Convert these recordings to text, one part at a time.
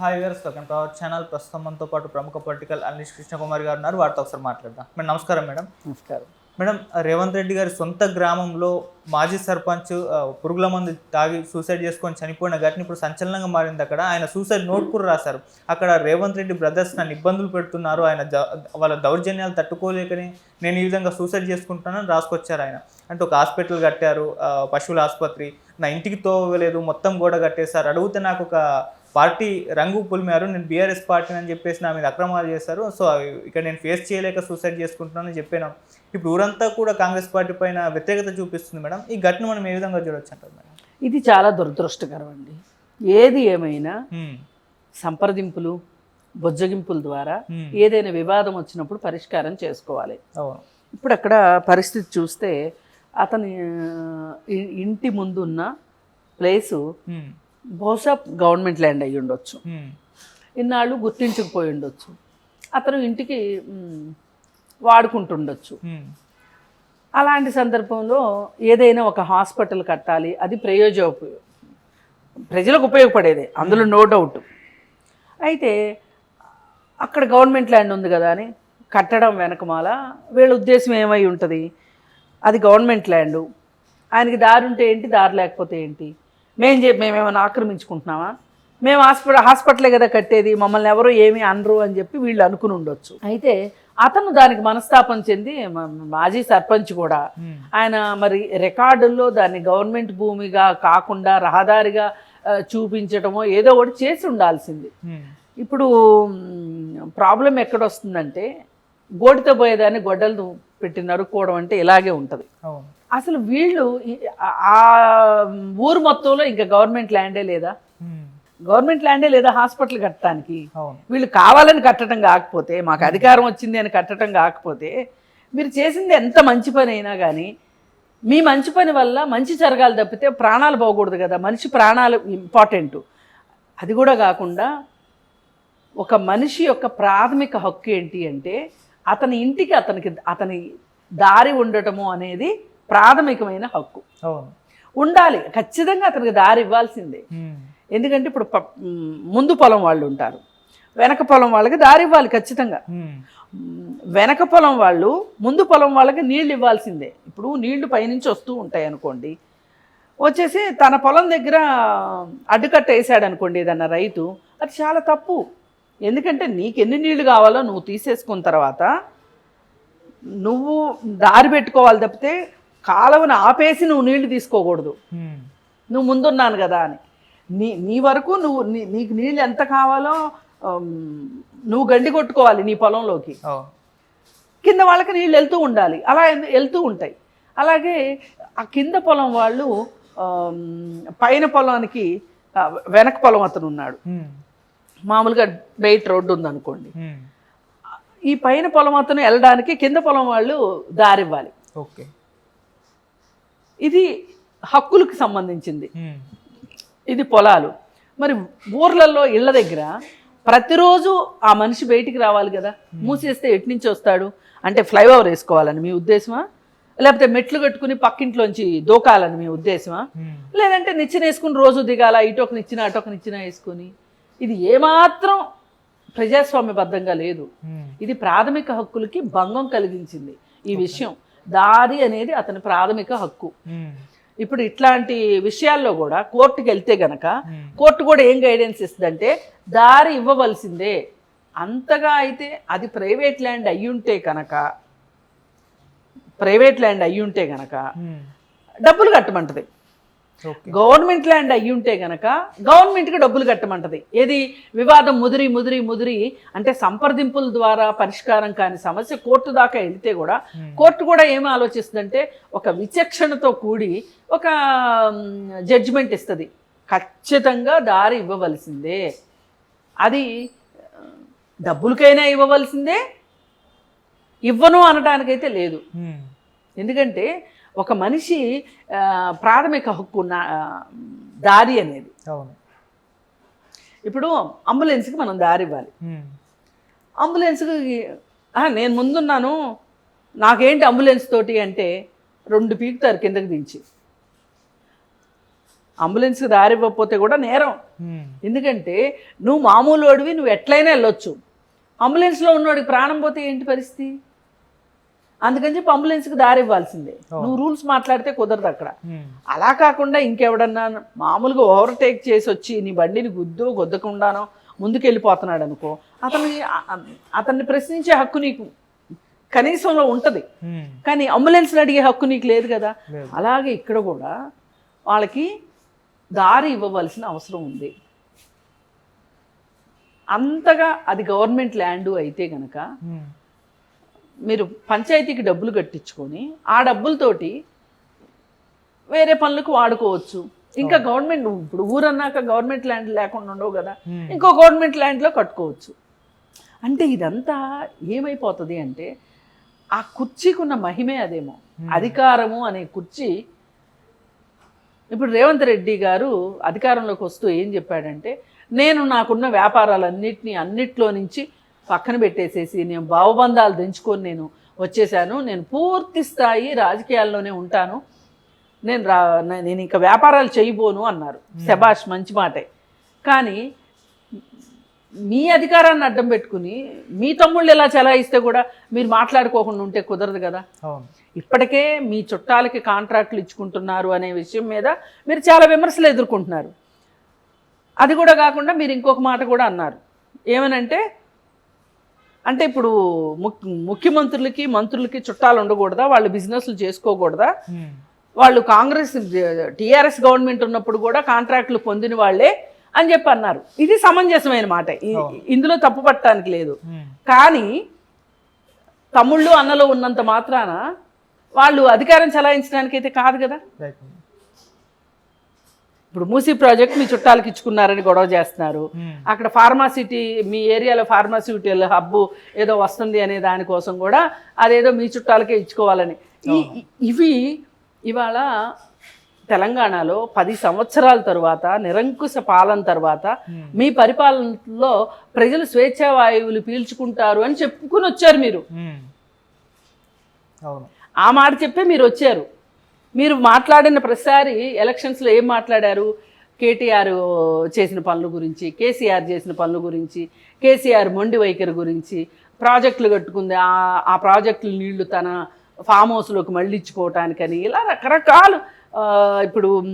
Hi గారు welcome to our channel ప్రస్తుతం మనతో పాటు ప్రముఖ పొలిటికల్ అనలిస్ట్ కృష్ణకుమార్ గారు ఉన్నారు. వారితో ఒకసారి మాట్లాడదాం. మేడం నమస్కారం మేడం. నమస్కారం. మేడం రేవంత్ రెడ్డి గారి సొంత గ్రామంలో మాజీ సర్పంచ్ పురుగుల మందు తాగి సూసైడ్ చేసుకొని చనిపోయిన ఘటన ఇప్పుడు సంచలనంగా మారింది అక్కడ. ఆయన సూసైడ్ నోట్ కూడా రాశారు. అక్కడ రేవంత్ రెడ్డి బ్రదర్స్ నన్ను ఇబ్బందులు పెడుతున్నారు. ఆయన వాళ్ళ దౌర్జన్యాలు తట్టుకోలేకనే నేను ఈ విధంగా సూసైడ్ చేసుకుంటానని రాసుకొచ్చారు ఆయన. అంటే ఒక హాస్పిటల్ కట్టారు పశువుల ఆసుపత్రి. నా ఇంటికి తోవలేదు మొత్తం గోడ కట్టేశారు. అడిగితే నాకు ఒక పార్టీ రంగు పులిమారు నేను బీఆర్ఎస్ పార్టీ అని చెప్పేసి నా మీద అక్రమాలు చేశారు. సో అవి ఇక్కడ నేను ఫేస్ చేయలేక సూసైడ్ చేసుకుంటున్నానని చెప్పాను. ఇప్పుడు ఊరంతా కూడా కాంగ్రెస్ పార్టీ పైన వ్యతిరేకత చూపిస్తుంది మేడం. ఈ ఘటన మనం ఏ విధంగా చూడొచ్చు అంటారు మేడం? ఇది చాలా దురదృష్టకరం అండి. ఏది ఏమైనా. సంప్రదింపులు బొజ్జగింపుల ద్వారా. ఏదైనా వివాదం వచ్చినప్పుడు పరిష్కారం చేసుకోవాలి. ఇప్పుడు అక్కడ పరిస్థితి చూస్తే అతని ఇంటి ముందున్న ప్లేసు. బహుశా గవర్నమెంట్ ల్యాండ్ అయ్యి ఉండొచ్చు. ఇన్నాళ్ళు గుర్తించకపోయి ఉండొచ్చు. అతను ఇంటికి వాడుకుంటుండొచ్చు. అలాంటి సందర్భంలో ఏదైనా ఒక హాస్పిటల్ కట్టాలి అది ప్రయోజన ప్రజలకు ఉపయోగపడేదే అందులో నో డౌట్. అయితే అక్కడ గవర్నమెంట్ ల్యాండ్ ఉంది కదా అని కట్టడం వెనకమాల వీళ్ళ ఉద్దేశం ఏమై ఉంటుంది? అది గవర్నమెంట్ ల్యాండు. ఆయనకి దారి ఉంటే ఏంటి దారి లేకపోతే ఏంటి? మేము చెప్పి మేమేమైనా ఆక్రమించుకుంటున్నామా? మేము హాస్పిటల్ హాస్పిటలే కదా కట్టేది మమ్మల్ని ఎవరు ఏమీ అనరు అని చెప్పి వీళ్ళు అనుకుని ఉండొచ్చు. అయితే అతను దానికి మనస్తాపం చెంది మాజీ సర్పంచ్ కూడా. ఆయన మరి రికార్డుల్లో దాన్ని గవర్నమెంట్ భూమిగా కాకుండా రహదారిగా ఆ, చూపించటమో ఏదో ఒకటి చేసి ఉండాల్సింది. ఇప్పుడు ప్రాబ్లం ఎక్కడొస్తుందంటే గోటితో పోయేదాన్ని గొడ్డలు పెట్టి నరుక్కోవడం అంటే ఇలాగే ఉంటుంది. అసలు వీళ్ళు ఆ- ఊరు మొత్తంలో ఇంకా గవర్నమెంట్ ల్యాండే లేదా. గవర్నమెంట్ ల్యాండే లేదా హాస్పిటల్ కట్టడానికి? వీళ్ళు కావాలని కట్టడం కాకపోతే మాకు అధికారం వచ్చింది అని కట్టడం కాకపోతే మీరు చేసింది ఎంత మంచి పని అయినా కానీ మీ మంచి పని వల్ల మంచి జరగాలి తప్పితే ప్రాణాలు పోకూడదు కదా. మనిషి ప్రాణాలు ఇంపార్టెంట్ అది కూడా కాకుండా ఒక మనిషి యొక్క ప్రాథమిక హక్కు ఏంటి అంటే అతని ఇంటికి అతనికి అతని దారి ఉండటము అనేది ప్రాథమికమైన హక్కు. ఉండాలి. ఖచ్చితంగా అతనికి దారి ఇవ్వాల్సిందే. ఎందుకంటే ఇప్పుడు ముందు పొలం వాళ్ళు ఉంటారు. వెనక పొలం వాళ్ళకి దారి ఇవ్వాలి ఖచ్చితంగా. వెనక పొలం వాళ్ళు ముందు పొలం వాళ్ళకి నీళ్ళు ఇవ్వాల్సిందే. ఇప్పుడు నీళ్ళు పైనుంచి వస్తూ ఉంటాయి అనుకోండి. వచ్చేసి తన పొలం దగ్గర అడ్డుకట్ట వేసాడు అనుకోండి ఏదన్నా రైతు అది చాలా తప్పు. ఎందుకంటే నీకు ఎన్ని నీళ్ళు కావాలో నువ్వు తీసేసుకున్న తర్వాత నువ్వు దారి పెట్టుకోవాలి తప్పితే కాలువను ఆపేసి నువ్వు నీళ్ళు తీసుకోకూడదు. నువ్వు ముందున్నాను కదా అని. నీ నీ వరకు నువ్వు నీ నీకు నీళ్ళు ఎంత కావాలో నువ్వు గండి కొట్టుకోవాలి నీ పొలంలోకి. కింద వాళ్ళకి నీళ్ళు వెళ్తూ ఉండాలి. అలా వెళ్తూ ఉంటాయి. అలాగే ఆ కింద పొలం వాళ్ళు పైన పొలానికి వెనక పొలం అతను ఉన్నాడు. మామూలుగా బయట రోడ్డు ఉందనుకోండి. ఈ పైన పొలం అతను వెళ్ళడానికి కింద పొలం వాళ్ళు దారి ఇవ్వాలి. ఓకే. ఇది హక్కులకు సంబంధించింది. ఇది పొలాలు. మరి ఊర్లలో ఇళ్ళ దగ్గర ప్రతిరోజు ఆ మనిషి బయటికి రావాలి కదా? మూసేస్తే ఎటు నుంచి వస్తాడు? అంటే ఫ్లైఓవర్ వేసుకోవాలని మీ ఉద్దేశమా? లేకపోతే మెట్లు కట్టుకుని పక్కింట్లోంచి దూకాలని మీ ఉద్దేశమా. లేదంటే నిచ్చెన వేసుకుని రోజు దిగాల ఇటొక నిచ్చిన అటొక నిచ్చిన వేసుకుని. ఇది ఏమాత్రం ప్రజాస్వామ్యబద్ధంగా లేదు. ఇది ప్రాథమిక హక్కులకి భంగం కలిగించింది ఈ విషయం. దారి అనేది అతని ప్రాథమిక హక్కు. ఇప్పుడు ఇట్లాంటి విషయాల్లో కూడా కోర్టుకి వెళ్తే గనక. కోర్టు కూడా ఏం గైడెన్స్ ఇస్తుందంటే దారి ఇవ్వవలసిందే అంతగా అయితే అది ప్రైవేట్ ల్యాండ్ అయ్యుంటే కనుక ప్రైవేట్ ల్యాండ్ అయ్యుంటే గనక హ్మ్. డబ్బులు కట్టమంటది గవర్నమెంట్ ల్యాండ్ అయ్యుంటే గనక గవర్నమెంట్కి డబ్బులు కట్టమంటది. ఏది? వివాదం ముదిరి ముదిరి ముదిరి అంటే సంప్రదింపుల ద్వారా పరిష్కారం కాని సమస్య కోర్టు దాకా వెళ్తే కూడా Hmm. కోర్టు కూడా ఏం ఆలోచిస్తుందంటే ఒక విచక్షణతో కూడి ఒక జడ్జిమెంట్ ఇస్తుంది. ఖచ్చితంగా దారి ఇవ్వవలసిందే. అది డబ్బులకైనా ఇవ్వవలసిందే. ఇవ్వను అనడానికైతే లేదు. హ్మ్. ఎందుకంటే ఒక మనిషి ప్రాథమిక హక్కు దారి అనేది. అవును. ఇప్పుడు అంబులెన్స్కి మనం దారి ఇవ్వాలి. అంబులెన్స్కి "ఆ, నేను ముందున్నాను నాకేంటి అంబులెన్స్ తోటి అంటే రెండు పీకుతారు కిందకి దించి. అంబులెన్స్కి దారి ఇవ్వకపోతే కూడా నేరం. ఎందుకంటే నువ్వు మామూలు వాడివి నువ్వు ఎట్లయినా వెళ్ళొచ్చు. అంబులెన్స్లో ఉన్నవాడికి ప్రాణం పోతే ఏంటి పరిస్థితి? అందుకని చెప్పి అంబులెన్స్కి దారి ఇవ్వాల్సిందే నువ్వు రూల్స్ మాట్లాడితే కుదరదు అక్కడ. అలా కాకుండా ఇంకెవడన్నా మామూలుగా ఓవర్టేక్ చేసి వచ్చి నీ బండిని గుద్దు గుద్దకుండానో ముందుకెళ్ళిపోతున్నాడు అనుకో అతని అతన్ని ప్రశ్నించే హక్కు నీకు కనీసంలో ఉంటుంది. కానీ అంబులెన్స్ని అడిగే హక్కు నీకు లేదు కదా. అలాగే ఇక్కడ కూడా వాళ్ళకి దారి ఇవ్వవలసిన అవసరం ఉంది అంతగా అది గవర్నమెంట్ ల్యాండ్ అయితే గనక. మీరు పంచాయతీకి డబ్బులు కట్టించుకొని ఆ డబ్బులతోటి వేరే పనులకు వాడుకోవచ్చు. ఇంకా గవర్నమెంట్ ఇప్పుడు ఊరన్నాక గవర్నమెంట్ ల్యాండ్ లేకుండా ఉండవు కదా. ఇంకో గవర్నమెంట్ ల్యాండ్లో కట్టుకోవచ్చు. అంటే ఇదంతా ఏమైపోతుంది అంటే ఆ కుర్చీకి ఉన్న మహిమే అదేమో. అధికారము అనే కుర్చీ ఇప్పుడు రేవంత్ రెడ్డి గారు అధికారంలోకి వస్తూ ఏం చెప్పాడంటే నేను నాకున్న వ్యాపారాలన్నింటినీ అన్నిట్లో నుంచి పక్కన పెట్టేసేసి నేను భావబంధాలు దించుకొని నేను వచ్చేసాను. నేను పూర్తి స్థాయి రాజకీయాల్లోనే ఉంటాను. నేను రా నేను ఇంకా వ్యాపారాలు చేయబోను అన్నారు. శబాష్ మంచి మాటే. కానీ మీ అధికారాన్ని అడ్డం పెట్టుకుని మీ తమ్ముళ్ళు ఎలా చెలాయిస్తే కూడా మీరు మాట్లాడుకోకుండా ఉంటే కుదరదు కదా. ఇప్పటికే మీ చుట్టాలకి కాంట్రాక్టులు ఇచ్చుకుంటున్నారు అనే విషయం మీద మీరు చాలా విమర్శలు ఎదుర్కొంటున్నారు. అది కూడా కాకుండా మీరు ఇంకొక మాట కూడా అన్నారు. ఏమనంటే అంటే ఇప్పుడు ముఖ్యమంత్రులకి మంత్రులకి చుట్టాలు ఉండకూడదా? వాళ్ళు బిజినెస్లు చేసుకోకూడదా. వాళ్ళు కాంగ్రెస్ టీఆర్ఎస్ గవర్నమెంట్ ఉన్నప్పుడు కూడా కాంట్రాక్టులు పొందిన వాళ్ళే అని చెప్పి అన్నారు. ఇది సమంజసమైన మాట. ఇందులో తప్పు పట్టడానికి లేదు. కానీ తమ్ముళ్ళు అన్నలు ఉన్నంత మాత్రాన వాళ్ళు అధికారం చలాయించడానికి అయితే కాదు? కదా ఇప్పుడు మూసీ ప్రాజెక్ట్ మీ చుట్టాలకు ఇచ్చుకున్నారని గొడవ చేస్తున్నారు. ఉమ్. అక్కడ ఫార్మాసిటీ మీ ఏరియాలో ఫార్మాసిటికల్ హబ్బు ఏదో వస్తుంది అనే దానికోసం కూడా అదేదో మీ చుట్టాలకే ఇచ్చుకోవాలని. ఇవి ఇవాళ తెలంగాణలో పది సంవత్సరాల తర్వాత నిరంకుశ పాలన తర్వాత మీ పరిపాలనలో ప్రజలు స్వేచ్ఛా వాయువులు పీల్చుకుంటారు అని చెప్పుకుని వచ్చారు మీరు. అవును. ఆ మాట చెప్పే మీరు వచ్చారు. మీరు మాట్లాడిన ప్రతిసారి ఎలక్షన్స్లో ఏం మాట్లాడారు? కేటీఆర్ చేసిన పనుల గురించి కేసీఆర్ చేసిన పనుల గురించి కేసీఆర్ మొండి వైఖరి గురించి ప్రాజెక్టులు కట్టుకుంది ఆ ఆ నీళ్ళు తన ఫామ్ హౌస్లోకి మళ్ళించుకోవటానికని ఇలా రకరకాలు ఇప్పుడు మ్,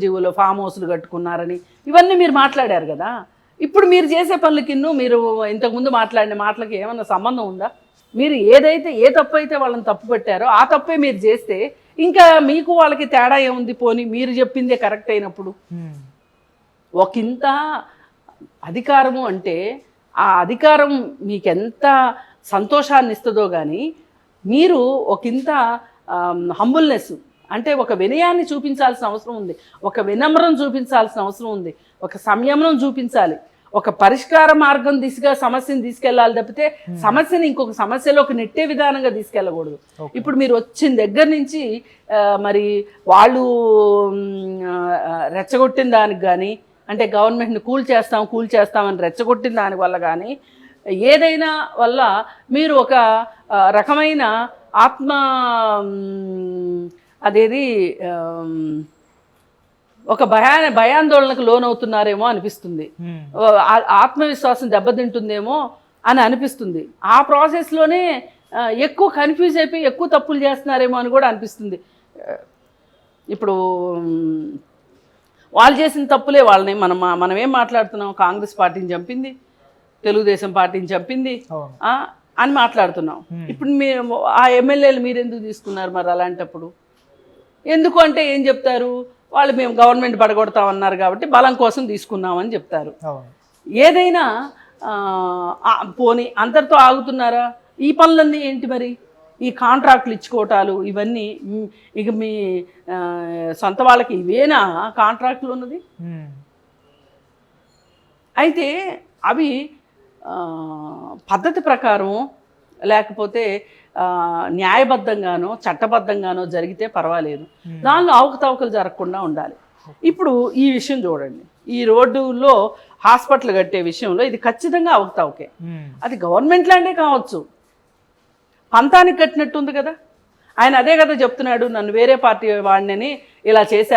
జీవులో ఫామ్ హౌస్లు కట్టుకున్నారని ఇవన్నీ మీరు మాట్లాడారు కదా? ఇప్పుడు మీరు చేసే పనులకి మీరు ఇంతకుముందు మాట్లాడిన మాటలకి ఏమన్నా సంబంధం ఉందా? మీరు ఏదైతే ఏ తప్పు అయితే వాళ్ళని తప్పు పెట్టారో ఆ తప్పే మీరు చేస్తే ఇంకా మీకు వాళ్ళకి తేడా ఏముంది? పోని మీరు చెప్పిందే కరెక్ట్ అయినప్పుడు. ఒకంత అధికారము అంటే ఆ అధికారం మీకు ఎంత సంతోషాన్ని ఇస్తుందో కానీ మీరు ఒకంత హంబుల్నెస్ అంటే ఒక వినయాన్ని చూపించాల్సిన అవసరం ఉంది. ఒక వినమ్రం చూపించాల్సిన అవసరం ఉంది. ఒక సంయమనం చూపించాలి. ఒక పరిష్కార మార్గం దిశగా సమస్యను తీసుకెళ్ళాలి తప్పితే సమస్యని ఇంకొక సమస్యలోకి నెట్టే విధానంగా తీసుకెళ్ళకూడదు. ఇప్పుడు మీరు వచ్చిన దగ్గర నుంచి మరి వాళ్ళు రెచ్చగొట్టిన దానికి కానీ అంటే గవర్నమెంట్ని కూల్ చేస్తాం కూల్ చేస్తామని రెచ్చగొట్టిన దాని వల్ల కానీ ఏదైనా వల్ల మీరు ఒక రకమైన ఆత్మ అదేది ఒక భయా భయాందోళనకు లోనవుతున్నారేమో అనిపిస్తుంది. ఆత్మవిశ్వాసం దెబ్బతింటుందేమో అని అనిపిస్తుంది. ఆ ప్రాసెస్లోనే ఎక్కువ కన్ఫ్యూజ్ అయిపోయి ఎక్కువ తప్పులు చేస్తున్నారేమో అని కూడా అనిపిస్తుంది. ఇప్పుడు మ్, వాళ్ళు చేసిన తప్పులే వాళ్ళని మనం మనం ఏం మాట్లాడుతున్నాం? కాంగ్రెస్ పార్టీని చంపింది తెలుగుదేశం పార్టీని చంపింది అని మాట్లాడుతున్నాం. ఇప్పుడు మీరు ఆ ఎమ్మెల్యేలు మీరు ఎందుకు తీసుకున్నారు మరి అలాంటప్పుడు? ఎందుకు అంటే ఏం చెప్తారు? వాళ్ళు మేము గవర్నమెంట్ పడగొడతామన్నారు కాబట్టి బలం కోసం తీసుకున్నామని చెప్తారు. ఏదైనా పోనీ అంతటితో ఆగుతున్నారా? ఈ పనులన్నీ ఏంటి మరి? ఈ కాంట్రాక్ట్లు ఇచ్చుకోవటాలు ఇవన్నీ ఇక మీ సొంత వాళ్ళకి ఇవేనా కాంట్రాక్ట్లు ఉన్నది. అయితే అవి పద్ధతి ప్రకారం లేకపోతే న్యాయబద్ధంగానో చట్టబద్ధంగానో జరిగితే పర్వాలేదు. దానిలో అవకతవకలు జరగకుండా ఉండాలి. ఇప్పుడు ఈ విషయం చూడండి. ఈ రోడ్డులో హాస్పిటల్ కట్టే విషయంలో ఇది ఖచ్చితంగా అవకతవకే ఉమ్. అది గవర్నమెంట్ ల్యాండే కావచ్చు. పంతానికి కట్టినట్టుంది కదా. ఆయన అదే కదా చెప్తున్నాడు నన్ను వేరే పార్టీ వాడినని ఇలా చేశారు